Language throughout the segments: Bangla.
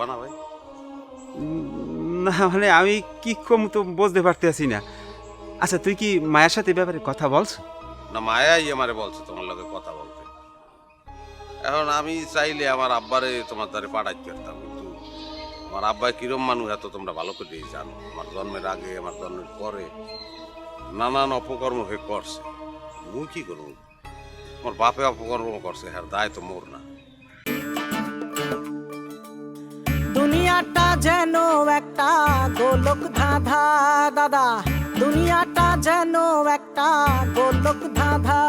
কবা না ভাই না মানে আমি কি কম তো বুঝতে পারতেছি না। আচ্ছা তুই কি মায়ের সাথে ব্যাপারে কথা বলছ? না মায়াই আমারে বলছে তোমার লগে কথা বলতে। এখন আমি চাইলে আমার আব্বারে তোমার দ্বারে পাঠাইতে পারতাম কিন্তু আমার আব্বা কিরম মানুষ এত তোমরা ভালো করে জানো। আমার জন্মের আগে আমার জন্মের পরে নানান অপকর্ম হয়ে করছে। মুই কি করব? আমার বাপে অপকর্ম করছে হ্যাঁ দায় তো মোর না। দুনিয়াটা যেন একটা গোলক ধাঁধা দাদা। দুনিয়াটা যেন একটা গোলক ধাঁধা।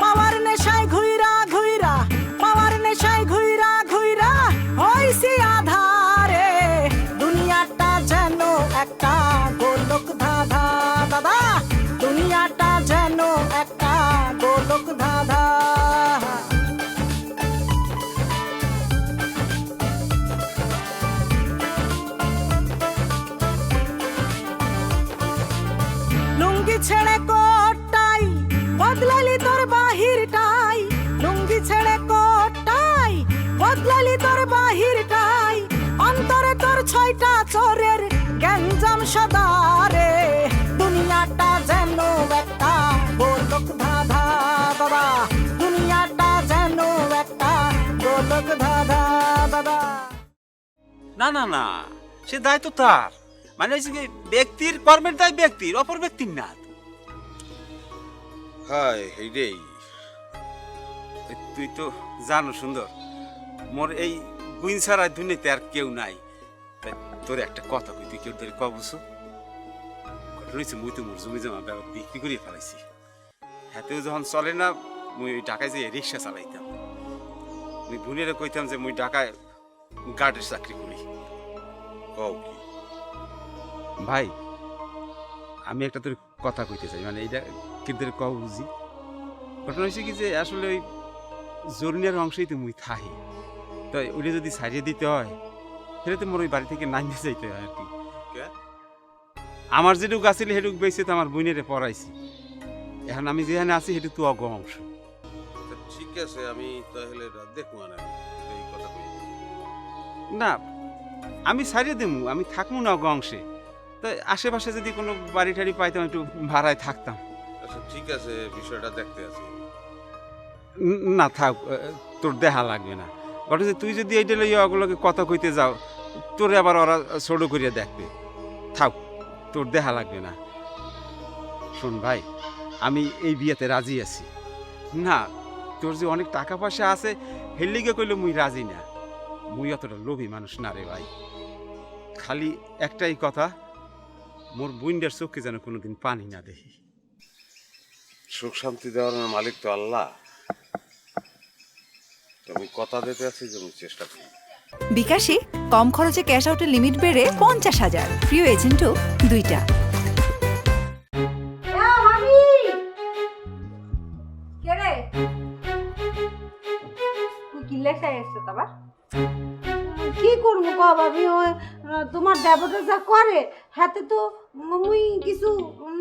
পাওয়ার নেশায় ঘুইরা সদারে দুনিয়াটা যেন একটা গোলক ধাঁধা বাবা। দুনিয়াটা যেন একটা গোলক ধাঁধা বাবা। না না না সে দায় তো তার। মানে হচ্ছে কি ব্যক্তির কর্মের দায় ব্যক্তির অপর ব্যক্তির না। হায় হেইডেই এ, তুই তো জানো সুন্দর মোর এই গুইন ছাড়া দুনিয়াতে আর কেউ নাই। তোর একটা কথা কই তুই কেউ তোর কবছো হয়েছে মুই তো মোর জমি জমা বিক্রি করিয়ে ফেলাইছি। হাতেও যখন চলে না, মুই ওই ঢাকায় যে রিক্সা চালাইতাম। মুই বোনেরা কইতাম যে, মুই ঢাকায় গার্ডের চাকরি করি। ভাই, আমি একটা তোর কথা কইতে চাই। মানে এটা কিন্তু কও বুঝি? ঘটনা হয়েছে কি যে, আসলে ওই জরুরিয়ার অংশই তো মুই থাহি তো ওইটা যদি ছাড়িয়ে দিতে হয়, সেটা তো মোর ওই বাড়ি থেকে নামিয়ে যাইতে হয় আর কে? আমার যেটুক আছিল সেটুকু বেঁচে তো আমার বইনেরে পড়াইছি। এখন আমি যেখানে আছি সেটু তো অগ অংশ। ঠিক আছে আমি তাহলে দেখব না এই কথা না আমি ছাড়িয়ে দেবো আমি থাকব না অগ অংশে। তো আশেপাশে যদি কোনো বাড়ি টাড়ি পাইতাম একটু ভাড়ায় থাকতাম। আচ্ছা ঠিক আছে বিষয়টা দেখতে আছি। না থাক তোর দেখা লাগবে না। ঘটে যে তুই যদি এইটা লইয়া ওগুলোকে কথা কইতে যাও তোরে আবার ওরা ছোট করিয়া দেখবে। থাক। তোর দেখা লাগবে না। শোন ভাই, আমি এই বিয়েতে রাজি আছি। না, তোর যে অনেক টাকা পয়সা আছে হেললিগে কইলে মুই রাজি না। মুই অতটা লোভী মানুষ না রে ভাই। খালি একটাই কথা, মোর বুইন্ডার চোখকে যেন কোনোদিন পানি না দেখি। সুখ শান্তি দেওয়ার মালিক তো আল্লাহ। আমি কথা দিতে আছি যে চেষ্টা করি। বিকাশে কম খরচে ক্যাশ আউটের লিমিট বেড়ে পঞ্চাশ হাজার। প্রিয় এজেন্টও দুইটা। কে রে? কি করব ক ভাবি? তোমার দেবতা যা করে, হাতে তো মুই কিছু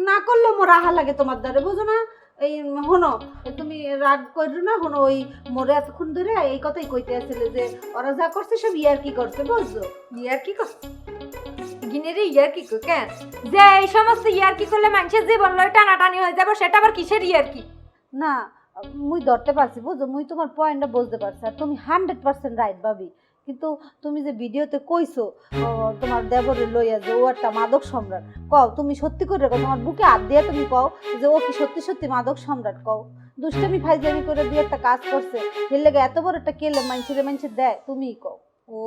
না করলে মোর আহা লাগে তোমার দ্বারে, বুঝো না? এই হনো, তুমি রাগ করো না, হনো, ওই মোরে এতক্ষণ ধরে এই কথাই কইতে আসলে যে ওরা যা করছে সব ইয়ার কি করছে বুঝছ ইয়ার কি কর গিনেরে ইয়ার কি কেন? যে এই সমস্ত ইয়ার কি করলে মানুষের জীবন লয় টানাটানি হয়ে যাবে, সেটা আবার কিসের ইয়ার কি? না, মুই ধরতে পারছি বুঝো মুই তোমার পয়েন্টটা বুঝতে পারছি, আর তুমি হান্ড্রেড পার্সেন্ট রাইট ভাবি। কিন্তু তুমি যে ভিডিওতে কইছো তোমার দেবরে লইয়া যে ও একটা মাদক সম্রাট, কও তুমি সত্যি করে কও, তোমার বুকে হাত দিয়ে তুমি কও যে ও কি সত্যি সত্যি মাদক সম্রাট, কও। দুষ্টামি ফাইজামি করে দিয়ে একটা কাজ করছে, এর লেগে এত বড় একটা কেলে মানছিরে মানছি দেয়, তুমিই কও। ও,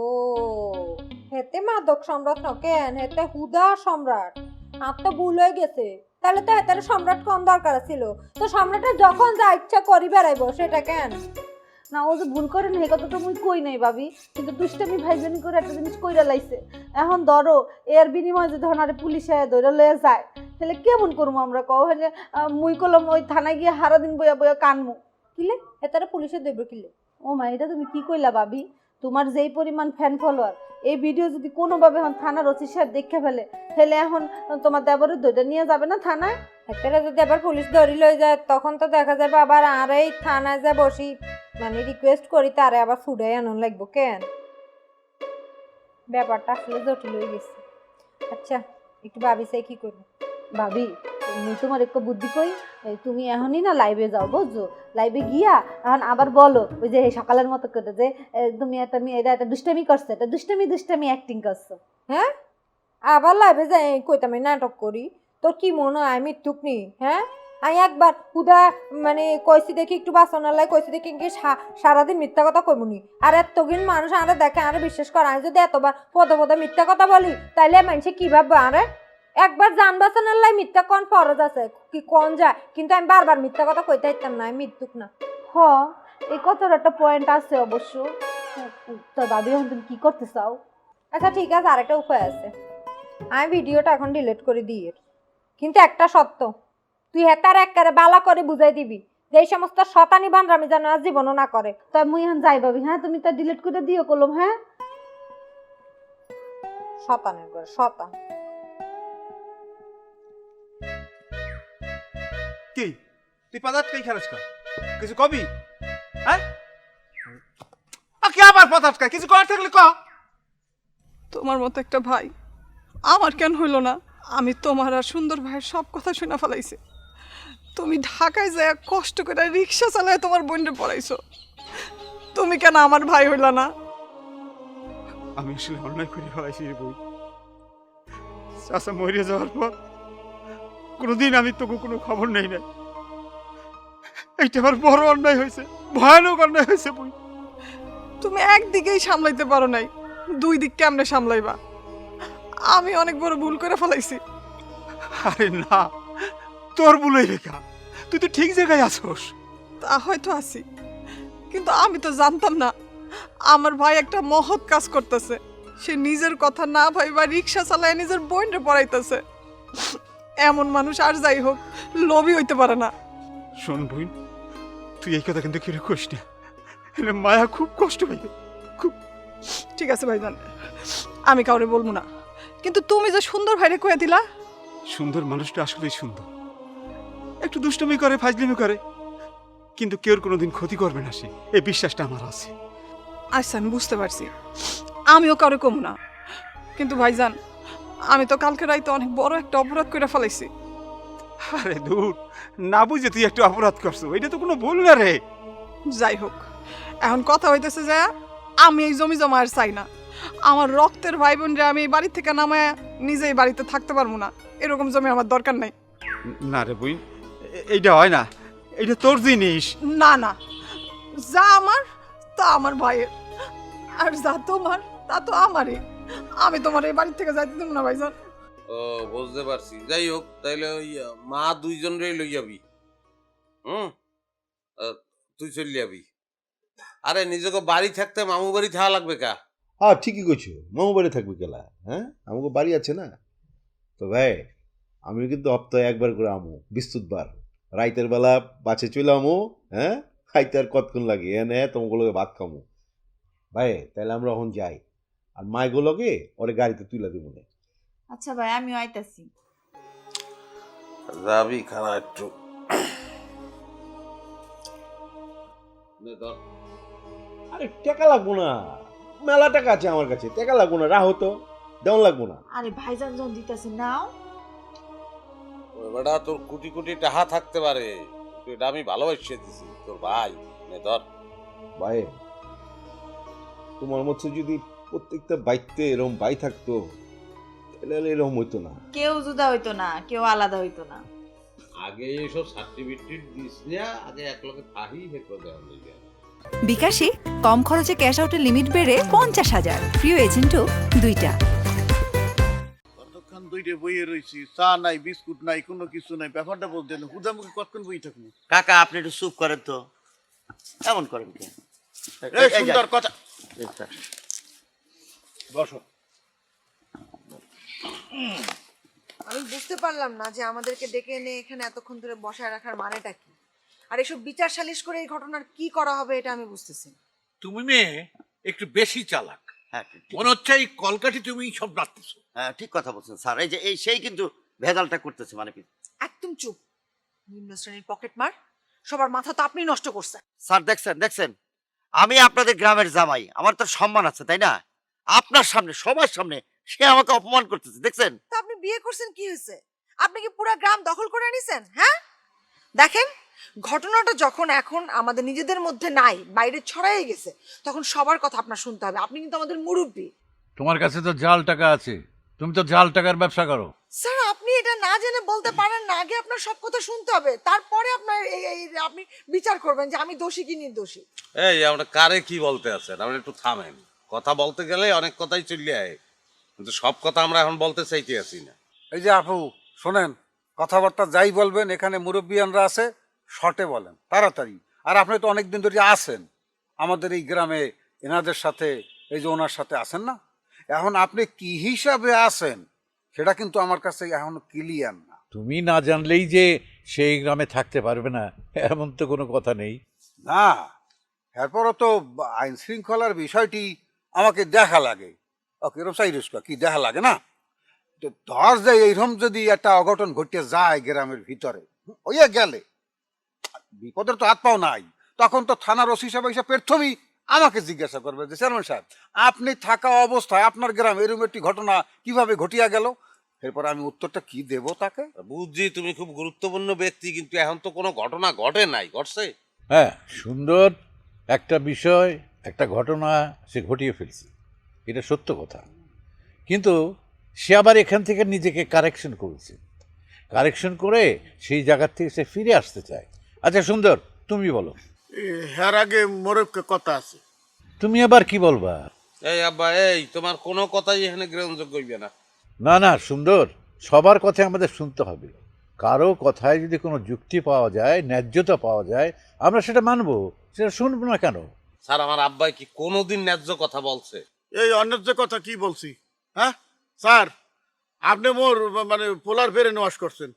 হেতে মাদক সম্রাট ন কেন? হেতে হুদা সম্রাট। আর তো ভুল হয়ে গেছে। তাহলে তো হেতার সম্রাট কম দরকার ছিল তো সম্রাটের যখন যা ইচ্ছা করি বেড়াইবো সেটা কেন? না, ও যে ভুল করে না এই কথা তো মুই কই নাই, ভাবি। কিন্তু দুষ্টামি, ভাইজানি করে একটা জিনিস কইরা লাইছে। এখন ধরো, এর বিনিময়ে যদি ধরো পুলিশ পুলিশে ধরে লয়ে যায়, তাহলে কেমন করব আমরা? কও হলে মুই কলম ওই থানায় গিয়ে হারা দিন বইয়া বইয়া কানমু। কিলে হেতারে পুলিশে দেব কিলে ও মা, এটা তুমি কি কইলা, ভাবি? তোমার যেই পরিমাণ ফ্যান ফলোয়ার এই ভিডিও যদি কোনোভাবে এখন থানার ওসি সাহেব দেখে ফেলে, তাহলে এখন তোমার দেবরের দইটা নিয়ে যাবে না থানায়? হেতারে যদি আবার পুলিশ ধরি লই যায়, তখন তো দেখা যাবে আবার আর এই থানায় যা বসি। মানে রিকোয়েস্ট করি, তারে আবার ফুডাই আনন্দ লাগবো কেন? ব্যাপারটা আসলে জটিল হয়ে গেছে। আচ্ছা একটু ভাবি চাই কি করব? ভাবি মুই তোমার একটু বুদ্ধি কই? তুমি এখনই না লাইভে যাও, বুঝছ? লাইভে গিয়া এখন আবার বলো, ওই যে সকালের মতো করে যে তুমি একটা মেয়ে এটা একটা দুষ্টামি করছ এটা দুষ্টামি দুষ্টামি অ্যাক্টিং করছ হ্যাঁ? আবার লাইভে যাই কইতাম নাটক করি। তোর কি মনে হয়, আমি টুক নি হ্যাঁ? আমি একবার হুদা মানে কইছি দেখি একটু বাঁচানোর লাই কইছি দেখি কি সারাদিন মিথ্যা কথা কইমুনি আর এতদিন মানুষ আরে দেখে আরে বিশ্বাস করে, আমি যদি এতবার পদে পদে মিথ্যা কথা বলি, তাইলে মানুষে কি ভাববে, আরে? একবার যান বাঁচানোর লাই মিথ্যা কোন ফরজ আছে? কি কোন যায়? কিন্তু আমি বারবার মিথ্যা কথা কইতে পারতাম না আমি মিথ্যুক না। হ এই কথার একটা পয়েন্ট আছে অবশ্য। তো দাদি এখন তুমি কি করতে চাও? আচ্ছা ঠিক আছে আরেকটা উপায় আছে। আমি ভিডিওটা এখন ডিলিট করে দিই কিন্তু একটা সত্য তুই হেতার একবারে বালা করে বুঝাই দিবি যে এই সমস্ত শতানি বান্দ্রামি যেন আর জীবনও না করে। তা মুই এখন যাই ভাবি হ্যাঁ তুমি তা ডিলিট করে দিও কলম হ্যাঁ? শতানের করে শতান। কি? তুই পাদাত কে খেলাস কা কিছু কবি? হ্যাঁ? কে আবার কা কিছু কর থাকলে ক? তোমার মতো একটা ভাই আমার কেন হইল না? আমি তোমার আর সুন্দর ভাইয়ের সব কথা শুনে ফেলাইছি। তুমি ঢাকায় যায় কষ্ট করে রিক্সা চালায় তোমার বোনরে পড়াইছো। তুমি কেন আমার ভাই হইল না? আমি আসলে অন্যায় করে ফেলাইছি বই চাষা মরে যাওয়ার পর কোনোদিন আমি তোকে কোনো খবর নেই না এইটা আমার বড় অন্যায় হয়েছে ভয়ানক অন্যায় হয়েছে বই। তুমি একদিকেই সামলাইতে পারো নাই দুই দিক কেমনে সামলাইবা? আমি অনেক বড় ভুল করে ফেলাইছি। আরে না তোর ভুলই রেখা তুই তো ঠিক জায়গায় আসোস তা হয়তো আছি কিন্তু আমি তো জানতাম না আমার ভাই একটা মহৎ কাজ করতেছে। সে নিজের কথা না ভাইবা রিক্সা চালায় নিজের বোনরে পড়াইতেছে। এমন মানুষ আর যাই হোক লোভী হইতে পারে না। শোন বোন তুই এই কথা কিন্তু কেউ করিস না। এলে মায়া খুব কষ্ট পাইবে। খুব। ঠিক আছে ভাইজান আমি কাউরে বলব না। কিন্তু তুমি যে সুন্দর ভাইরে কয়ে দিলা। সুন্দর মানুষটা আসলেই সুন্দর। একটু দুষ্টমি করে ফাজলিমি করে। কিন্তু কেউ কোনোদিন ক্ষতি করবে না সে। এই বিশ্বাসটা আমার আছে। আচ্ছা আমি বুঝতে পারছি। আমিও কাউরে কম না। কিন্তু ভাইজান আমি তো কালকে রাইতে অনেক বড় একটা অপরাধ করে ফেলাইছি। আরে দূর না বুঝে তুই একটু অপরাধ করছ এটা তো কোনো ভুল না রে। যাই হোক এখন কথা হইতেছে যে আমি এই জমি জমা আর চাই না। আমার রক্তের ভাই বোনরে আমি এই বাড়ি থেকে নামায় নিজেই বাড়িতে থাকতে পারব না। এরকম জমি আমার দরকার নাই। না রে বুই এইটা হয় না এইটা তোর জিনিস। না না যা আমার তা আমার ভাইয়ের। আর যা তোমার তা তো আমারই। আমি তোমার এই বাড়ি থেকে যাইতে দেবো না ভাইজান। ও বুঝতে পারছি। যাই হোক তাইলে ওই মা দুইজন রে লই যাবি। হুম? তুই চলে যাবি। আরে নিজেকে বাড়ি থাকতে মামু বাড়ি থাকা লাগবে কা? হ্যাঁ ঠিকই কইছো। মামু বাড়ি থাকবে কেলা হ্যাঁ? আমাকে বাড়ি আছে না? তো ভাই আমি কিন্তু সপ্তাহে একবার করে আমু বিস্তুতবার। রাইতের বেলা বাসে চলে আমু হ্যাঁ? খাইতে আর কতক্ষণ লাগে? এনে তোমাগুলোকে ভাত খামু। ভাই তাহলে আমরা এখন যাই। আর মাইগুলোকে ওরে গাড়িতে তুলে দিব না। আচ্ছা ভাই আমিও আইতাছি। যাবি খানা একটু। আরে টাকা লাগবো না। মেলা টাকা আছে আমার কাছে টাকা লাগবো না রাহো তো। দেওয়ান লাগবো না। আরে ভাইজান যখন দিতেছে নাও। বেটা তোর কোটি কোটি টাকা থাকতে পারে। তুই এটা আমি ভালোবাসিয়ে দিছি তোর ভাই। নে ধর। ভাই তোমার মতো যদি প্রত্যেকটা বাইতে এরকম বাই থাকতো তাহলে আর এরকম হইতো না। কেউ জুদা হইতো না কেউ আলাদা হইতো না। আগে এইসব সার্টিফিকেট দিস না আগে এক লোকে থাহি হে করে দেওয়া বিকাশে কম খরচে ক্যাশ আউটের লিমিট বেড়ে পঞ্চাশ হাজার। প্রিয় এজেন্টও দুইটা। কতক্ষণ দুইটা বইয়ে রয়েছি চা নাই বিস্কুট নাই কোনো কিছু নাই ব্যাপারটা বলতে না। হুদামুখে কতক্ষণ বই থাকব? কাকা আপনি একটু চুপ করেন তো। এমন করেন কে এই সুন্দর কথা বসো। আমি বুঝতে পারলাম না যে আমাদেরকে ডেকে এনে এখানে এতক্ষণ ধরে বসায় রাখার মানেটা কি। আর এসব বিচার সালিশ করে এই ঘটনার কি করা হবে এটা আমি বুঝতেছি না। তুমি মেয়ে একটু বেশি চালাক। হ্যাঁ ঠিক- মনে হচ্ছে এই কলকাঠি তুমি সব রাখতেছো হ্যাঁ ঠিক কথা বলছেন স্যার। এই যে এই সেই কিন্তু ভেজালটা করতেছে মানে কি? একদম চুপ। নিম্ন শ্রেণির পকেট মার। সবার মাথা তো আপনি নষ্ট করছেন। স্যার দেখছেন দেখছেন। আমি আপনাদের গ্রামের জামাই। আমার তো সম্মান আছে তাই না? আপনার সামনে সবার সামনে সে আমাকে অপমান করতেছে দেখছেন? তো আপনি বিয়ে করছেন কি হয়েছে? আপনি কি পুরো গ্রাম দখল করে নিছেন হ্যাঁ? দেখেন ঘটনাটা যখন এখন আমাদের নিজেদের মধ্যে নাই বাইরে ছড়াই গেছে তখন সবার কথা আপনার শুনতে হবে। আপনি কিন্তু আমাদের মুরব্বী। তোমার কাছে তো জাল টাকা আছে। তুমি তো জাল টাকার ব্যবসা করো। স্যার আপনি এটা না জেনে বলতে পারেন না আগে আপনার সব কথা শুনতে হবে। তারপরে আপনার এই এই- আপনি বিচার করবেন যে আমি দোষী কি নির্দোষী। এই আমরা কারে কি বলতে আছেন? আপনি একটু থামেন। কথা বলতে গেলে অনেক কথাই চলে আয়। কিন্তু সব কথা আমরা এখন বলতে চাইতে আছি না। এই যে আপু শোনেন কথাবার্তা যাই বলবেন এখানে মুরব্বিয়ানরা আছে শর্টে বলেন তাড়াতাড়ি। আর আপনি তো অনেকদিন ধরে আছেন। আমাদের এই গ্রামে এনাদের সাথে এই যে ওনার সাথে আছেন না? এখন আপনি কি হিসাবে আছেন? সেটা কিন্তু আমার কাছে এখন ক্লিয়ার না। তুমি না জানলেই যে সেই গ্রামে থাকতে পারবে না এমন তো কোনো কথা নেই। না এরপরও তো আইন শৃঙ্খলার বিষয়টি আমাকে দেখা লাগে। ওকে এরম সাইরুস্কা কি দেখা লাগে না? তো ধর যে এইরকম যদি একটা অঘটন ঘটে যায় গ্রামের ভিতরে ওইয়া গেলে বিপদের তো হাত পাও নাই। তখন তো থানার ওসি সাহেব এসে প্রথমেই আমাকে জিজ্ঞাসা করবে যে চেয়ারম্যান সাহেব আপনি থাকা অবস্থায় আপনার গ্রামে এরকম একটি ঘটনা কীভাবে ঘটিয়া গেল? এরপর আমি উত্তরটা কি দেব তাকে? বুঝছি তুমি খুব গুরুত্বপূর্ণ ব্যক্তি কিন্তু এখন তো কোনো ঘটনা ঘটে নাই ঘটছে? হ্যাঁ সুন্দর একটা বিষয়। একটা ঘটনা সে ঘটিয়ে ফেলছে। এটা সত্য কথা। কিন্তু সে আবার এখান থেকে নিজেকে কারেকশন করেছে। কারেকশন করে সেই জায়গার থেকে সে ফিরে আসতে চায়। আচ্ছা সুন্দর তুমি বলো। হ্যার আগে মোরবকে কথা আছে। তুমি আবার কি বলবা? এই আব্বা এই তোমার কোনো কথাই এখানে গ্রহণযোগ্য হইবে না। না না সুন্দর সবার কথা আমাদের শুনতে হবে। কারও কথায় যদি কোনো যুক্তি পাওয়া যায় ন্যায্যতা পাওয়া যায় আমরা সেটা মানবো। সেটা শুনব না কেন? স্যার আমার আব্বাই কি কোনোদিন ন্যায্য কথা বলছে? এই অন্যায্য কথা কি বলছি? হ্যাঁ? স্যার আপনি মোর মানে পোলার ফেরে নোয়াস করছেন।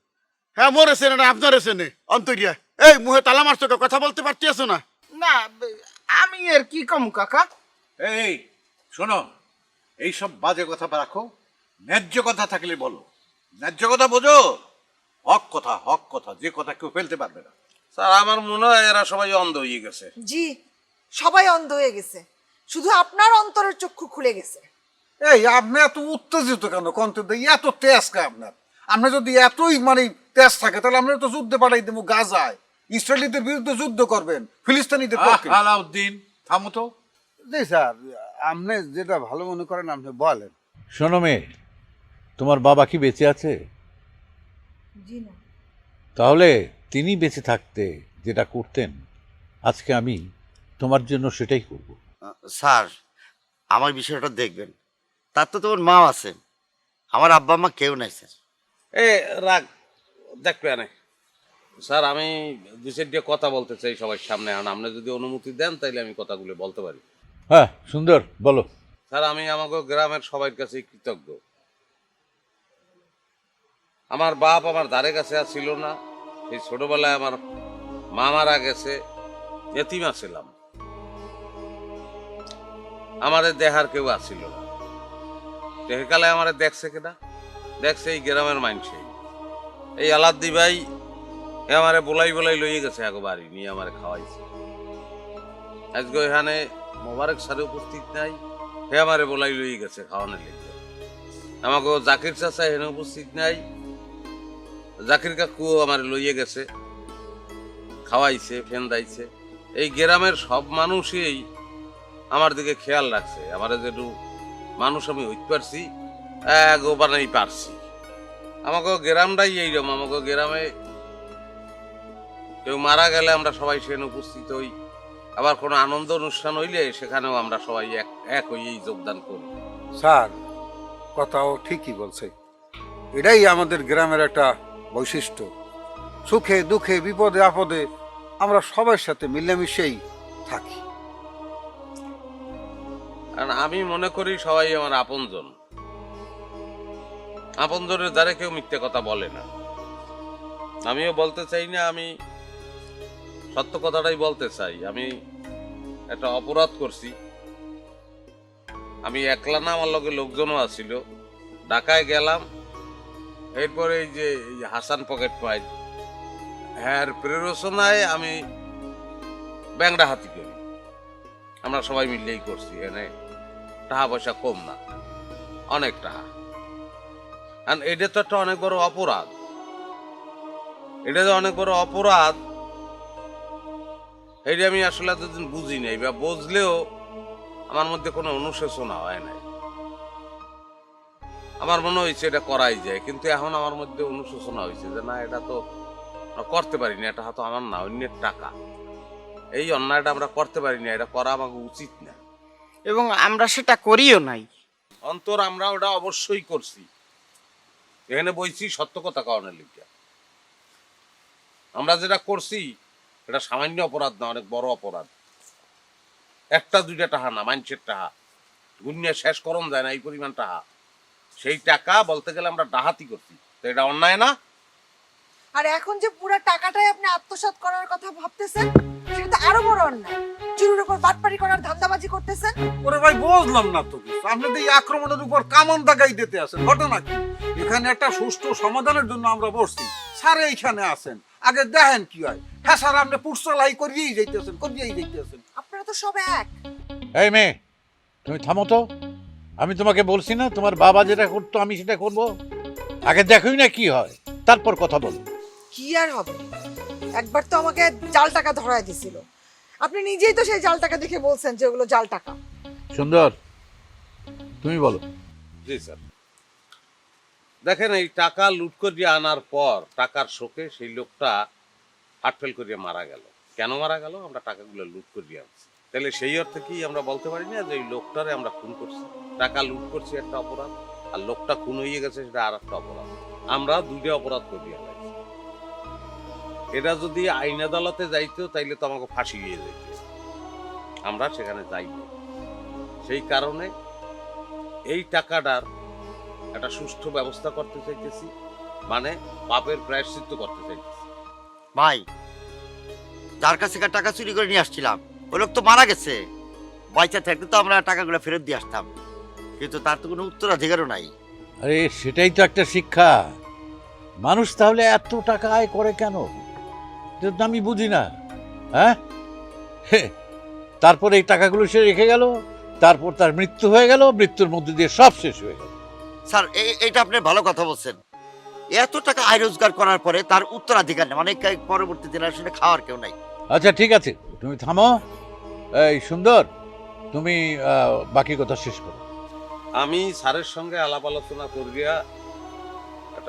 হ্যাঁ মোর এসে না আপনার এসে নে অন্তরিয়া। এই মুহে তালা মারছো কে? কথা বলতে পারতেছো না? না আমি এর কি কম কাকা? এই শোনো এই সব বাজে কথা রাখো ন্যায্য কথা থাকলে বলো। ন্যায্য কথা বোঝো হক কথা হক কথা যে কথা কেউ ফেলতে পারবে না। স্যার আমার মনে হয় এরা সবাই অন্ধ হয়ে গেছে। জি সবাই অন্ধ হয়ে গেছে। শুধু আপনার অন্তরের চক্ষু খুলে গেছে। এই আপনি এত উত্তেজিত কেন? কন্ত এত তেজ কে আপনার? আপনি যদি এতই মানে তেজ থাকে তাহলে আমরা তো যুদ্ধে পাঠাই দেবো গাজায়। ইসরায়েলিদের বিরুদ্ধে যুদ্ধ করবেন ফিলিস্তিনিদের পক্ষে। আলাউদ্দিন থামো তো। জি স্যার আপনি যেটা ভালো মনে করেন আপনি বলেন। শোনো মেয়ে তোমার বাবা কি বেঁচে আছে? জি না। তাহলে তিনি বেঁচে থাকতে যেটা করতেন আজকে আমি তোমার জন্য সেটাই করব। স্যার আমার বিষয়টা দেখবেন। তার তো তোমার মা আছে। আমার আব্বা মা কেউ নাই স্যার। এ রাগ দেখবে না স্যার আমি দু চারটে কথা বলতে চাই সবার সামনে। এখন আপনি যদি অনুমতি দেন তাহলে আমি কথাগুলো বলতে পারি। হ্যাঁ সুন্দর বলো। স্যার আমি আমাকে গ্রামের সবার কাছে কৃতজ্ঞ। আমার বাপ আমার ধারে কাছে আর ছিল না। এই ছোটবেলায় আমার মা মারা গেছে এতিমা ছিলাম। আমাদের দেহার কেউ আসছিল না দেহকালে আমারে দেখছে কিনা দেখছে এই গ্রামের মানুষই এই আলাদ্দি ভাই, এ আমারে বোলাই বলাই লইয়ে গেছে এক বাড়ি, নিয়ে আমারে খাওয়াইছে। আজকে এখানে মোবারক সারে উপস্থিত নাই হে আমারে বলাই লইয়ে গেছে খাওয়ানোর লিখে আমাকে জাকির চাচা এখানে উপস্থিত নাই, জাকির কাকুও আমার লইয়ে গেছে, খাওয়াইছে, ফেন দাইছে। এই গ্রামের সব মানুষই আমার দিকে খেয়াল রাখছে। আমার যেটু মানুষ আমি হইতে পারছি বানাই পারছি। আমাকে গ্রামটাই এইরকম, আমাকে গ্রামে কেউ মারা গেলে আমরা সবাই সেখানে উপস্থিত হই। আবার কোনো আনন্দ অনুষ্ঠান হইলে সেখানেও আমরা সবাই এক এক হইয়েই যোগদান করি। স্যার, কথাও ঠিকই বলছে। এটাই আমাদের গ্রামের একটা বৈশিষ্ট্য। সুখে, দুঃখে, বিপদে, আপদে আমরা সবার সাথে মিলেমিশেই থাকি। কারণ আমি মনে করি সবাই আমার আপনজন। আপনজনের দ্বারা কেউ মিথ্যে কথা বলে না। আমিও বলতে চাই না, আমি সত্য কথাটাই বলতে চাই। আমি একটা অপরাধ করছি। আমি একলা না, আমার লগে লোকজনও আসছিল ঢাকায় গেলাম। এরপরে এই যে হাসান পকেট পাই হ্যাঁ প্রেরোচনায় আমি ব্যাংরা হাতি করি। আমরা সবাই মিলেই করছি, এনে টাকা পয়সা কম না। অনেক টাকা। আর এটা তো একটা অনেক বড় অপরাধ। এটা যে অনেক বড় অপরাধ, এটা আমি আসলে এতদিন বুঝি নাই বা বুঝলেও আমার মধ্যে কোনো অনুশোচনা হয় নাই। আমার মনে হয়েছে এটা করাই যায়, কিন্তু এখন আমার মধ্যে অনুশোচনা হয়েছে যে না, এটা তো করতে পারি না এটা হয়তো আমার না, অন্যের টাকা। এই অন্যায়টা আমরা করতে পারি না এটা করা আমাকে উচিত না। এবং আমরা সেটা করিও নাই। অন্তর আমরা ওটা অবশ্যই করছি। এখানে বইছি সত্য কথা কারণে লিখা আমরা যেটা করছি, এটা সামান্য অপরাধ না, অনেক বড় অপরাধ। একটা, দুইটা টাকা না, মানুষের টাকা গুনিয়া শেষ করণ যায় না, এই পরিমাণ টাকা সেই টাকা বলতে গেলে আমরা ডাহাতি করছি। তো এটা অন্যায় না আর এখন যে পুরো টাকাটাই আপনি আত্মসাৎ করার কথা ভাবতেছেন সেটা তো আরও বড় অন্যায়। চুরির উপর বাটপারি করার ধান্দাবাজি করতেছেন। ওরে ভাই বুঝলাম না তো কিছু। আপনি তো এই আক্রমণের উপর কামান দাগাই দিতে আছেন ঘটনা কি? এখানে একটা সুষ্ঠু সমাধানের জন্য আমরা বসছি। স্যার এইখানে আছেন। আগে দেখেন কি হয়। হ্যাঁ স্যার আপনি পুরসলাই করিয়েই যাইতেছেন করিয়েই যাইতেছেন। আপনারা তো সব এক। এই মেয়ে তুমি থামো তো। আমি তোমাকে বলছি না তোমার বাবা যেটা করতো আমি সেটা করব। আগে দেখোই না কি হয়। তারপর কথা বলো কি আর হবে? একবার তো আমাকে জাল টাকা ধরায় দিছিল। আপনি নিজেই তো সেই জাল টাকা দেখে বলছেন যে ওগুলো জাল টাকা। সুন্দর তুমি বলো। জি স্যার। দেখেন এই টাকা লুট করিয়ে আনার পর টাকার শোকে সেই লোকটা হার্টফেল করিয়ে মারা গেল। কেন মারা গেল? আমরা টাকাগুলো লুট করিয়ে আনছি। তাহলে সেই অর্থে কি আমরা বলতে পারি না যে এই লোকটারে আমরা খুন করছি? টাকা লুট করছি একটা অপরাধ আর লোকটা খুন হয়ে গেছে সেটা আর একটা অপরাধ। আমরা দুইটা অপরাধ করিয়ে আনাইছি এটা যদি আইন আদালতে যাইতো তাইলে তো আমাকে ফাঁসি হয়ে যেত আমরা সেখানে যাই সেই কারণে এই টাকাটার একটা সুষ্ঠু ব্যবস্থা করতে চাইতেছি মানে পাপের প্রায়শ্চিত্ত করতে চাইতেছি। ভাই যার কাছে থেকে টাকা চুরি করে নিয়ে আসছিলাম ওই লোক তো মারা গেছে। বাইচা থাকতে তো আমরা টাকাগুলো ফেরত দিয়ে আসতাম। কিন্তু তার তো কোনো উত্তরাধিকারও নাই। আরে সেটাই তো একটা শিক্ষা। মানুষ তাহলে এত টাকা আয় করে কেন? এটা আমি বুঝি না হ্যাঁ? তারপর এই টাকাগুলো সে রেখে গেল তারপর তার মৃত্যু হয়ে গেল মৃত্যুর মধ্যে দিয়ে সব শেষ হয়ে গেল। স্যার এই এইটা আপনি ভালো কথা বলছেন। এত টাকা আয় রোজগার করার পরে তার উত্তরাধিকার নেই অনেক পরবর্তী জেনারেশনে খাওয়ার কেউ নাই। আচ্ছা ঠিক আছে তুমি থামো। এই সুন্দর তুমি বাকি কথা শেষ করো। আমি স্যারের সঙ্গে আলাপ আলোচনা করিয়া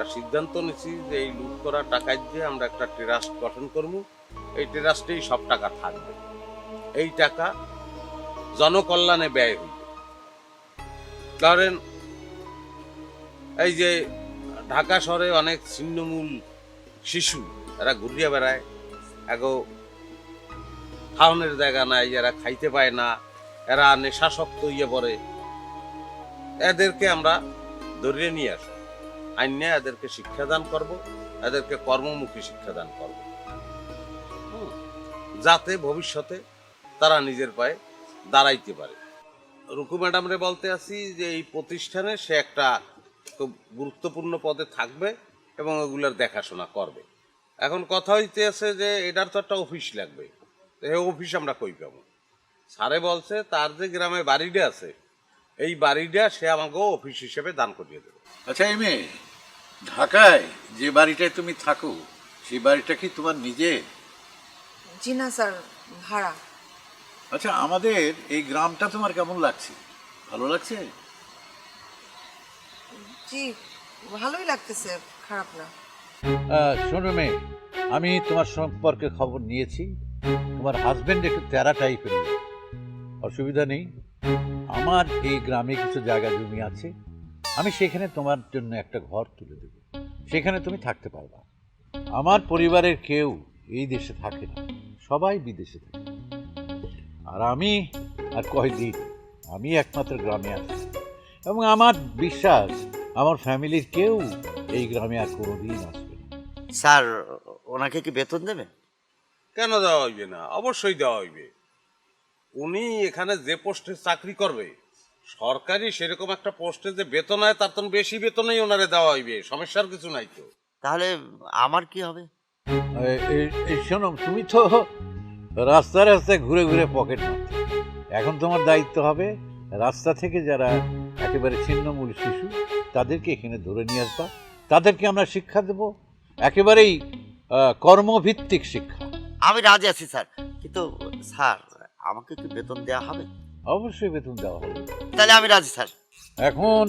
একটা সিদ্ধান্ত নিছি যে এই লুট করা টাকা দিয়ে আমরা একটা ট্রাস্ট গঠন করব। এই ট্রাস্টেই সব টাকা থাকবে। এই টাকা জনকল্যাণে ব্যয় হইবে। ধরেন, এই যে ঢাকা শহরে অনেক ছিন্নমূল শিশু, এরা ঘুরিয়া বেড়ায়। এগো খাওয়ানোর জায়গা নাই, এরা খাইতে পায় না, এরা নেশাসক্ত হইয়া পড়ে। এদেরকে আমরা ধরিয়ে নিয়ে আসব। আইনে এদেরকে শিক্ষাদান করব, এদেরকে কর্মমুখী শিক্ষাদান করব। যাতে ভবিষ্যতে তারা নিজের পায়ে দাঁড়াইতে পারে। রুকু ম্যাডামরে বলতে আছি যে এই প্রতিষ্ঠানে সে একটা খুব গুরুত্বপূর্ণ পদে থাকবে এবং ওগুলোর দেখাশোনা করবে। এখন কথা হইতে আছে যে এটার তো একটা অফিস লাগবে। অফিস আমরা কই পাবো? স্যারে বলছে, তার যে গ্রামে বাড়িটা আছে এই বাড়িটা সে আমাকে অফিস হিসেবে দান করিয়ে দেবে। আচ্ছা এমএ ঢাকায় যে বাড়িটায় তুমি থাকো সেই বাড়িটা কি তোমার নিজে? জি না স্যার ভাড়া। আচ্ছা আমাদের এই গ্রামটা তোমার কেমন লাগছে? ভালো লাগছে? জি ভালোই লাগতেছে খারাপ না। শোনো মেয়ে আমি তোমার সম্পর্কে খবর নিয়েছি। তোমার হাজবেন্ড একটু তেরা টাইপের অসুবিধা নেই। আমার এই গ্রামে কিছু জায়গা জমি আছে। আমি সেখানে তোমার জন্য একটা ঘর তুলে দেব। সেখানে তুমি থাকতে পারবা। আমার পরিবারের কেউ এই দেশে থাকে না। সবাই বিদেশে থাকে। আর আমি আর কয়দিন আমি একমাত্র গ্রামে আছি। এবং আমার বিশ্বাস আমার ফ্যামিলির কেউ এই গ্রামে আর কোনোদিন আসবে না। স্যার ওনাকে কি বেতন দেবেন? কেন দেওয়া হইবে না? অবশ্যই দেওয়া হইবে। উনি এখানে যে পোস্টে চাকরি করবে সরকারি সেরকম একটা পোস্টে যে বেতন হয় তার তো বেশি বেতনেই ওনারে দেওয়া হইবে সমস্যার কিছু নাই তো। তাহলে আমার কি হবে? শোনো তুমি তো রাস্তায় রাস্তায় ঘুরে ঘুরে পকেট এখন তোমার দায়িত্ব হবে রাস্তা থেকে যারা একেবারে ছিন্নমূল শিশু তাদেরকে এখানে ধরে নিয়ে আসবা। তাদেরকে আমরা শিক্ষা দেব। একেবারেই কর্মভিত্তিক শিক্ষা। আমি রাজি আছি স্যার। কিন্তু স্যার আমাকে কি বেতন দেওয়া হবে? অবশ্যই বেতন দেওয়া হবে। তাহলে আমি রাজি স্যার। এখন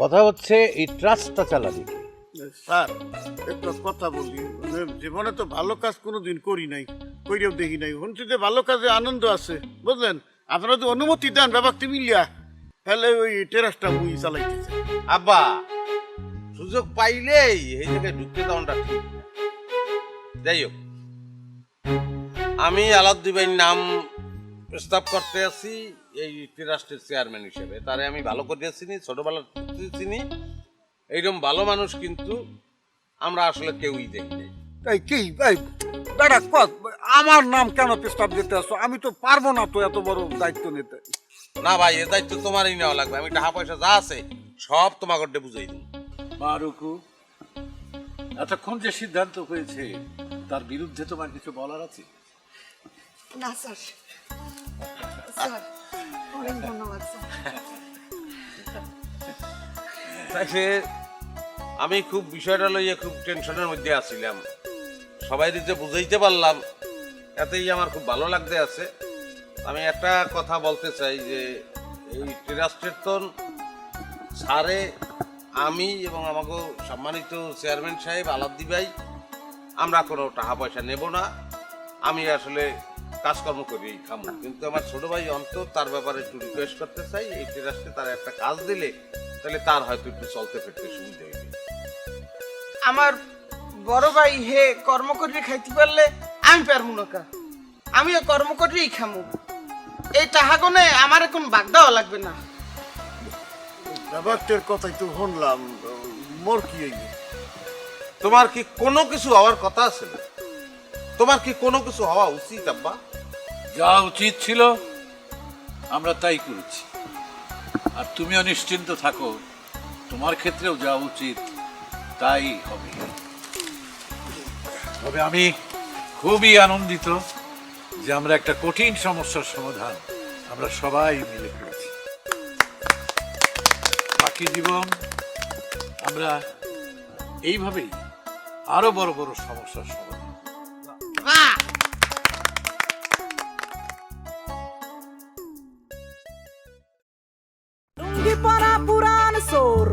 কথা হচ্ছে এই ট্রাস্টটা চালাবি কে? স্যার একটা কথা বলি। মানে জীবনে তো ভালো কাজ কোনোদিন করি নাই কইরেও দেখি নাই। শুনছি যে ভালো কাজে আনন্দ আছে বুঝলেন? আপনারা যদি অনুমতি দেন ব্যাপারটি মিলিয়া। তাহলে ওই টেরাসটা মুই চালাইতেছে আব্বা সুযোগ পাইলেই এই জায়গায় ঢুকতে দেওয়াটা ঠিক না। যাই হোক আমি আলাদ্দিবাইর নাম প্রস্তাব করতে আছি এই ট্রাস্টের চেয়ারম্যান হিসেবে। তারে আমি ভালো করে চিনি ছোটবেলার থেকে চিনি। এইরকম ভালো মানুষ কিন্তু আমরা আসলে কেউই দেখি। এই কি? এই বেটা আমার নাম কেন প্রস্তাব দিতে আসো আমি তো পারব না তো এত বড় দায়িত্ব নিতে। না ভাই এ দায়িত্ব তোমারই নেওয়া লাগবে। আমি টাকা পয়সা যা আছে সব তোমাকে বুঝাই দিই মা রুকু এতক্ষণ যে সিদ্ধান্ত হয়েছে তার বিরুদ্ধে তোমার কিছু বলার আছে? না স্যার। স্যার ধন্যবাদ আমি খুব বিষয়টা লইয়া খুব টেনশনের মধ্যে আছিলাম। সবাই যে বুঝাইতে পারলাম, এতেই আমার খুব ভালো লাগতে আছে। আমি একটা কথা বলতে চাই যে, এই ট্রাস্টের সারে আমি এবং আমাকে সম্মানিত চেয়ারম্যান সাহেব আলাদ্দি ভাই, আমরা কোনো টাকা পয়সা নেব না। আমি আসলে কাজকর্ম করি এই খামো। কিন্তু আমার ছোট ভাই অন্তর তার ব্যাপারে একটু রিকোয়েস্ট করতে চাই এই ট্রাস্টে তার একটা কাজ দিলে তাহলে তার হয়তো একটু চলতে ফিরতে সুবিধা হবে আমার বড় ভাই হে কর্ম করে খাইতে পারলে আমি পারব না কা। আমিও কর্ম করেই খামু। এই টাহাগনে আমার এখন বাগ দেওয়া লাগবে না। ব্যাপারটার কথাই তো শুনলাম মোর কি হইবে? তোমার কি কোনো কিছু হওয়ার কথা আছে? না তোমার কি কোনো কিছু হওয়া উচিত, আব্বা? যা উচিত ছিল, আমরা তাই করেছি। আর তুমিও নিশ্চিন্ত থাকো, তোমার ক্ষেত্রেও যা উচিত, তাই হবে। তবে আমি খুবই আনন্দিত যে আমরা একটা কঠিন সমস্যার সমাধান আমরা সবাই মিলে করেছি। বাকি জীবন আমরা এইভাবেই আরও বড় বড় সমস্যার সমাধান পরা পুরান সোর